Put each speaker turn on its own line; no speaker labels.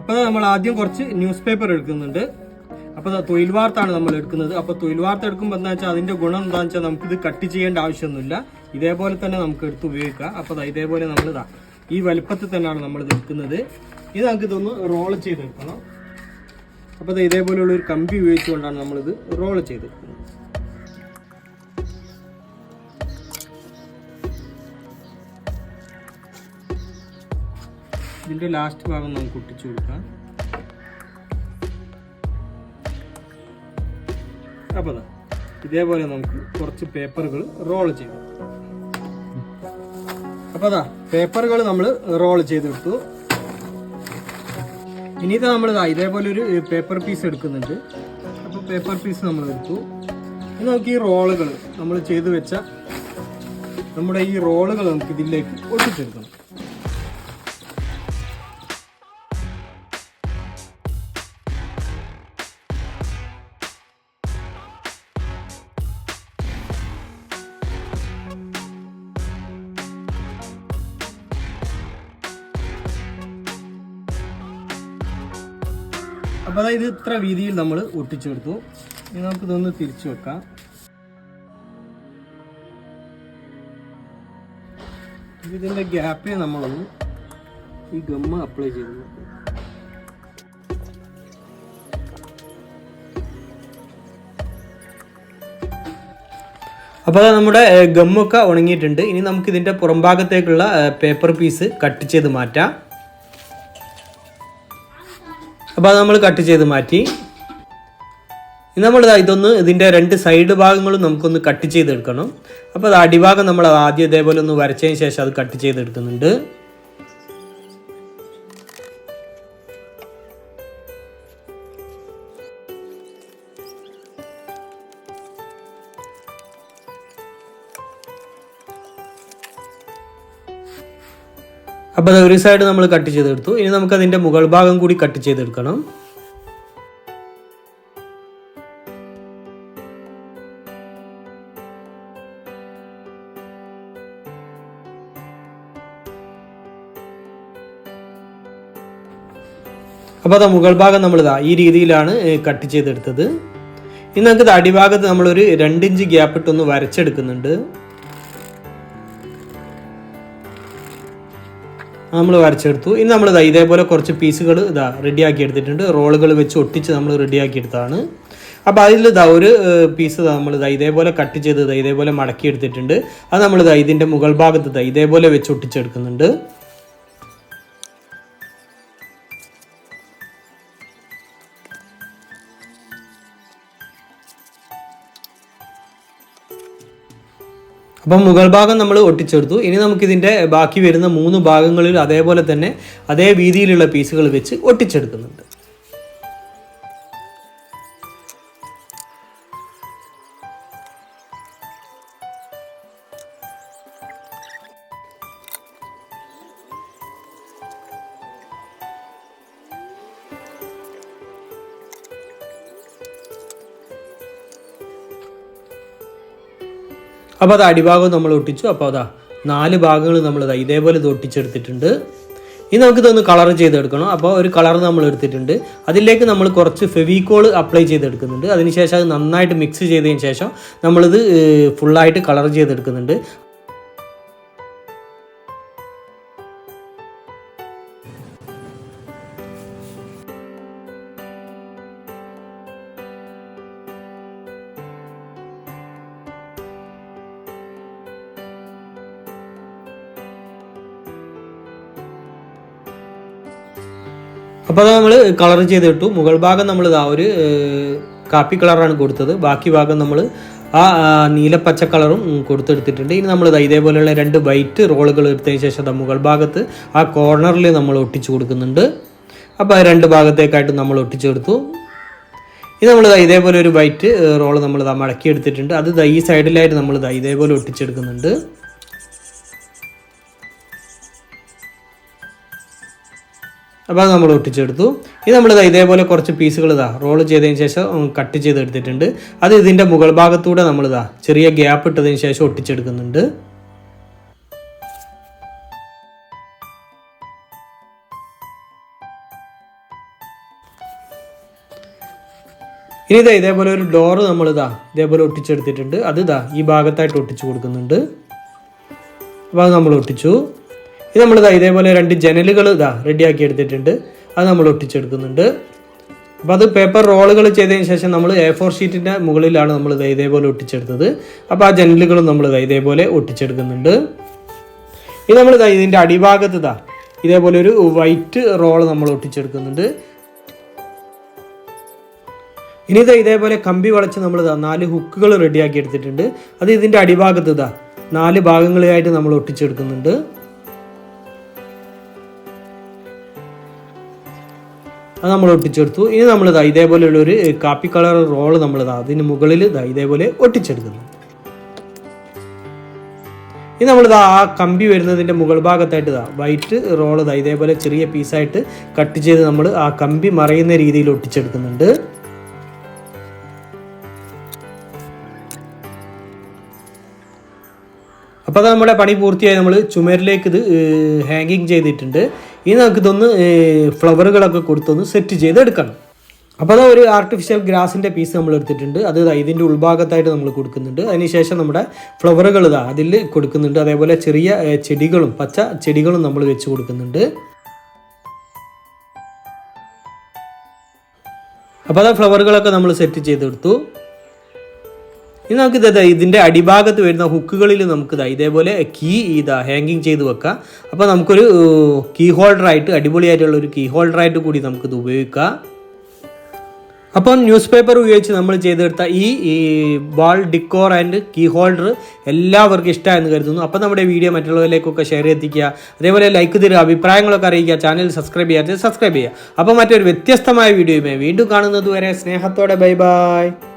അപ്പോൾ നമ്മൾ ആദ്യം കുറച്ച് ന്യൂസ് പേപ്പർ എടുക്കുന്നുണ്ട് അപ്പോൾ തൊഴിൽ വാർത്താണ് നമ്മൾ എടുക്കുന്നത്. അപ്പോൾ തൊഴിൽ വാർത്ത എടുക്കുമ്പോൾ എന്താ വെച്ചാൽ അതിന്റെ ഗുണം എന്താണെന്ന് വെച്ചാൽ നമുക്കിത് കട്ട് ചെയ്യേണ്ട ആവശ്യമൊന്നുമില്ല. ഇതേപോലെ തന്നെ നമുക്ക് എടുത്ത് ഉപയോഗിക്കാം. അപ്പോൾ ഇതേപോലെ നമ്മൾ ഇതാ ഈ വലുപ്പത്തിൽ തന്നെയാണ് നമ്മൾ ഇത് എടുക്കുന്നത്. ഇത് നമുക്ക് ഇതൊന്ന് റോൾ ചെയ്തെടുക്കണം. അപ്പോൾ ഇതേപോലെയുള്ള ഒരു കമ്പി ഉപയോഗിച്ചുകൊണ്ടാണ് നമ്മളിത് റോൾ ചെയ്തെടുക്കുന്നത്. ഇതിന്റെ ലാസ്റ്റ് ഭാഗം നമുക്ക് ഒട്ടിച്ചു കൊടുക്കാം. അപ്പോൾ ഇതേപോലെ നമുക്ക് കുറച്ച് പേപ്പറുകൾ റോൾ ചെയ്തു. അപ്പോൾ അതാ പേപ്പറുകൾ നമ്മൾ റോൾ ചെയ്തെടുത്തു. ഇനി ഇത് നമ്മൾ ഇതേപോലെ ഒരു പേപ്പർ പീസ് എടുക്കുന്നുണ്ട്. അപ്പോൾ പേപ്പർ പീസ് നമ്മൾ എടുത്തു. ഇനി നമുക്ക് ഈ റോളുകൾ നമ്മൾ ചെയ്തു വെച്ച നമ്മുടെ ഈ റോളുകൾ നമുക്ക് ഇതിലേക്ക് ഒട്ടിച്ചെടുക്കണം. അപ്പോൾ അതായത് ഇത്ര വീതിയിൽ നമ്മൾ ഒട്ടിച്ചെടുത്തു. ഇനി നമുക്ക് ഇതൊന്ന് തിരിച്ചു വെക്കാം. ഇതിന്റെ ഗ്യാപ്പിൽ നമ്മളൊന്ന് ഈ ഗമ്മ അപ്ലൈ ചെയ്തു. അപ്പോൾ അത് നമ്മുടെ ഗമ്മൊക്കെ ഉണങ്ങിയിട്ടുണ്ട്. ഇനി നമുക്ക് ഇതിന്റെ പുറംഭാഗത്തേക്കുള്ള പേപ്പർ പീസ് കട്ട് ചെയ്ത് മാറ്റാം. അപ്പോൾ അത് നമ്മൾ കട്ട് ചെയ്ത് മാറ്റി. നമ്മൾ ഇതൊന്ന് ഇതിന്റെ രണ്ട് സൈഡ് ഭാഗങ്ങളും നമുക്കൊന്ന് കട്ട് ചെയ്തെടുക്കണം. അപ്പോൾ അത് അടിഭാഗം നമ്മൾ ആദ്യം ഇതേപോലെ ഒന്ന് വരച്ചതിന് ശേഷം അത് കട്ട് ചെയ്തെടുക്കുന്നുണ്ട്. അപ്പോൾ അത് ഒരു സൈഡ് നമ്മൾ കട്ട് ചെയ്തെടുത്തു. ഇനി നമുക്ക് അതിന്റെ മുകൾ ഭാഗം കൂടി കട്ട് ചെയ്തെടുക്കണം. അപ്പോൾ അത് മുകൾ ഭാഗം നമ്മൾ ഇതാ ഈ രീതിയിലാണ് കട്ട് ചെയ്തെടുത്തത്. ഇനി നമുക്ക് അടിഭാഗത്ത് നമ്മളൊരു രണ്ടിഞ്ച് ഗ്യാപ്പ് ഇട്ടൊന്ന് വരച്ചെടുക്കുന്നുണ്ട്. നമ്മൾ വരച്ചെടുത്തു. ഇനി നമ്മൾ ഇതാ ഇതേപോലെ കുറച്ച് പീസുകൾ ഇതാ റെഡിയാക്കി എടുത്തിട്ടുണ്ട്. റോളുകൾ വെച്ച് ഒട്ടിച്ച് നമ്മൾ റെഡിയാക്കി എടുത്തതാണ്. അപ്പോൾ അതിൽ ഇതാ ഒരു പീസ് നമ്മൾ ഇതാ ഇതേപോലെ കട്ട് ചെയ്ത് ഇതാ ഇതേപോലെ മടക്കി എടുത്തിട്ടുണ്ട്. അത് നമ്മൾ ഇതാ ഇതിന്റെ മുകൾ ഭാഗത്ത് ഇതാ ഇതേപോലെ വെച്ച് ഒട്ടിച്ചെടുക്കുന്നുണ്ട്. അപ്പം മുഗൾ ഭാഗം നമ്മൾ ഒട്ടിച്ചെടുത്തു. ഇനി നമുക്കിതിന്റെ ബാക്കി വരുന്ന മൂന്ന് ഭാഗങ്ങളിൽ അതേപോലെ തന്നെ അതേ വീതിയിലുള്ള പീസുകൾ വെച്ച് ഒട്ടിച്ചെടുക്കുന്നുണ്ട്. അപ്പോൾ അത് അടിഭാഗം നമ്മൾ ഒട്ടിച്ചു. അപ്പോൾ അതാ നാല് ഭാഗങ്ങൾ നമ്മൾ ഇതേപോലെ ഇത് ഒട്ടിച്ചെടുത്തിട്ടുണ്ട്. ഇനി നമുക്കിതൊന്ന് കളർ ചെയ്തെടുക്കണം. അപ്പോൾ ഒരു കളർ നമ്മൾ എടുത്തിട്ടുണ്ട്. അതിലേക്ക് നമ്മൾ കുറച്ച് ഫെവിക്കോൾ അപ്ലൈ ചെയ്തെടുക്കുന്നുണ്ട്. അതിനുശേഷം അത് നന്നായിട്ട് മിക്സ് ചെയ്തതിന് ശേഷം നമ്മളിത് ഫുള്ളായിട്ട് കളർ ചെയ്തെടുക്കുന്നുണ്ട്. അപ്പോൾ അത് നമ്മൾ കളർ ചെയ്തിട്ടു. മുകൾ ഭാഗം നമ്മൾ ഇതാ ഒരു കാപ്പി കളറാണ് കൊടുത്തത്. ബാക്കി ഭാഗം നമ്മൾ ആ നീല നീലപ്പച്ച കളറും കൊടുത്തെടുത്തിട്ടുണ്ട്. ഇനി നമ്മൾ ഇതാ ഇതേപോലെയുള്ള രണ്ട് വൈറ്റ് റോളുകൾ എടുത്തതിന് ശേഷം മുകൾ ഭാഗത്ത് ആ കോർണറിൽ നമ്മൾ ഒട്ടിച്ചു കൊടുക്കുന്നുണ്ട്. അപ്പോൾ രണ്ട് ഭാഗത്തേക്കായിട്ട് നമ്മൾ ഒട്ടിച്ചെടുത്തു. ഇത് നമ്മൾ ഇതേപോലെ ഒരു വൈറ്റ് റോൾ നമ്മൾ മടക്കി എടുത്തിട്ടുണ്ട് അത് ഈ സൈഡിലായിട്ട് നമ്മൾ ഇതാ ഇതേപോലെ ഒട്ടിച്ചെടുക്കുന്നുണ്ട്. അപ്പോൾ അത് നമ്മൾ ഒട്ടിച്ചെടുത്തു. ഇത് നമ്മൾ ഇതേപോലെ കുറച്ച് പീസുകൾ ഇതാ റോൾ ചെയ്തതിന് ശേഷം കട്ട് ചെയ്ത് എടുത്തിട്ടുണ്ട് അത് ഇതിന്റെ മുകൾ ഭാഗത്തൂടെ നമ്മൾ ഇതാ ചെറിയ ഗ്യാപ്പ് ഇട്ടതിന് ശേഷം ഒട്ടിച്ചെടുക്കുന്നുണ്ട്. ഇനി ഇതാ ഇതേപോലെ ഒരു ഡോറ് ഇതാ ഇതേപോലെ ഒട്ടിച്ചെടുത്തിട്ടുണ്ട്. അത് ഇതാ ഈ ഭാഗത്തായിട്ട് ഒട്ടിച്ചു കൊടുക്കുന്നുണ്ട്. അപ്പോൾ അത് നമ്മൾ ഒട്ടിച്ചു. ഇത് നമ്മൾ ഇതാ ഇതേപോലെ രണ്ട് ജനലുകൾ ഇതാ റെഡിയാക്കി എടുത്തിട്ടുണ്ട്. അത് നമ്മൾ ഒട്ടിച്ചെടുക്കുന്നുണ്ട്. അപ്പോൾ അത് പേപ്പർ റോളുകൾ ചെയ്തതിന് ശേഷം നമ്മൾ എ ഫോർ ഷീറ്റിന്റെ മുകളിലാണ് നമ്മൾ ഇതാ ഇതേപോലെ ഒട്ടിച്ചെടുത്തത്. അപ്പോൾ ആ ജനലുകളും നമ്മൾ ഇതാ ഇതേപോലെ ഒട്ടിച്ചെടുക്കുന്നുണ്ട്. ഇത് നമ്മൾ ഇതാ ഇതിന്റെ അടിഭാഗത്ത് ഇതാ ഇതേപോലെ ഒരു വൈറ്റ് റോൾ നമ്മൾ ഒട്ടിച്ചെടുക്കുന്നുണ്ട്. ഇനി ഇതാ ഇതേപോലെ കമ്പി വളച്ച് നമ്മൾ ഇതാ നാല് ഹുക്കുകൾ റെഡിയാക്കി എടുത്തിട്ടുണ്ട്. അത് ഇതിന്റെ അടിഭാഗത്ത് ഇതാ നാല് ഭാഗങ്ങളായിട്ട് നമ്മൾ ഒട്ടിച്ചെടുക്കുന്നുണ്ട്. അത് നമ്മൾ ഒട്ടിച്ചെടുത്തു. ഇനി നമ്മൾ ഇതാ ഇതേപോലെയുള്ള ഒരു കാപ്പി കളർ റോൾ നമ്മൾ ഇതാ അതിന് മുകളിൽ ഇതാ ഇതേപോലെ ഒട്ടിച്ചെടുക്കുന്നു. ഇനി നമ്മളിതാ ആ കമ്പി വരുന്നതിന്റെ മുകൾ ഭാഗത്തായിട്ട് ഇതാ വൈറ്റ് റോൾ ഇതാ ഇതേപോലെ ചെറിയ പീസായിട്ട് കട്ട് ചെയ്ത് നമ്മൾ ആ കമ്പി മറയുന്ന രീതിയിൽ ഒട്ടിച്ചെടുക്കുന്നുണ്ട്. അപ്പോൾ അത് നമ്മുടെ പണി പൂർത്തിയായി. നമ്മൾ ചുമരിലേക്ക് ഇത് ഹാങ്ങിങ് ചെയ്തിട്ടുണ്ട്. ഇനി നമുക്കിതൊന്ന് ഫ്ലവറുകളൊക്കെ കൊടുത്തൊന്ന് സെറ്റ് ചെയ്തെടുക്കണം. അപ്പോൾ അതാ ഒരു ആർട്ടിഫിഷ്യൽ ഗ്രാസിന്റെ പീസ് നമ്മൾ എടുത്തിട്ടുണ്ട്. അത് ഇതിന്റെ ഉൾഭാഗത്തായിട്ട് നമ്മൾ കൊടുക്കുന്നുണ്ട്. അതിനുശേഷം നമ്മുടെ ഫ്ലവറുകൾ ഇതാ അതിൽ കൊടുക്കുന്നുണ്ട്. അതേപോലെ ചെറിയ ചെടികളും പച്ച ചെടികളും നമ്മൾ വെച്ച് കൊടുക്കുന്നുണ്ട്. അപ്പോൾ അതാ ഫ്ലവറുകളൊക്കെ നമ്മൾ സെറ്റ് ചെയ്തെടുത്തു. ഇനി നമുക്ക് ഇതാ ഇതിന്റെ അടിഭാഗത്ത് വരുന്ന ഹുക്കുകളിൽ നമുക്ക് ഇതാ ഇതേപോലെ കീ ഇതാ ഹാങ്ങിങ് ചെയ്ത് വെക്കാം. അപ്പോൾ നമുക്കൊരു കീ ഹോൾഡറായിട്ട് അടിപൊളിയായിട്ടുള്ള ഒരു കീ ഹോൾഡറായിട്ട് കൂടി നമുക്കിത് ഉപയോഗിക്കാം. അപ്പോൾ ന്യൂസ് പേപ്പർ ഉപയോഗിച്ച് നമ്മൾ ചെയ്തെടുത്ത ഈ ഈ wall decor and key holder എല്ലാവർക്കും ഇഷ്ടമായെന്ന് കരുതുന്നു. അപ്പോൾ നമ്മുടെ വീഡിയോ മറ്റുള്ളവരിലേക്കൊക്കെ ഷെയർ എത്തിക്കുക. അതേപോലെ ലൈക്ക് തരിക അഭിപ്രായങ്ങളൊക്കെ അറിയിക്കുക ചാനൽ സബ്സ്ക്രൈബ് ചെയ്യാത്ത സബ്സ്ക്രൈബ് ചെയ്യുക. അപ്പോൾ മറ്റൊരു വ്യത്യസ്തമായ വീഡിയോയുമായി വീണ്ടും കാണുന്നത് വരെ സ്നേഹത്തോടെ ബൈ ബൈ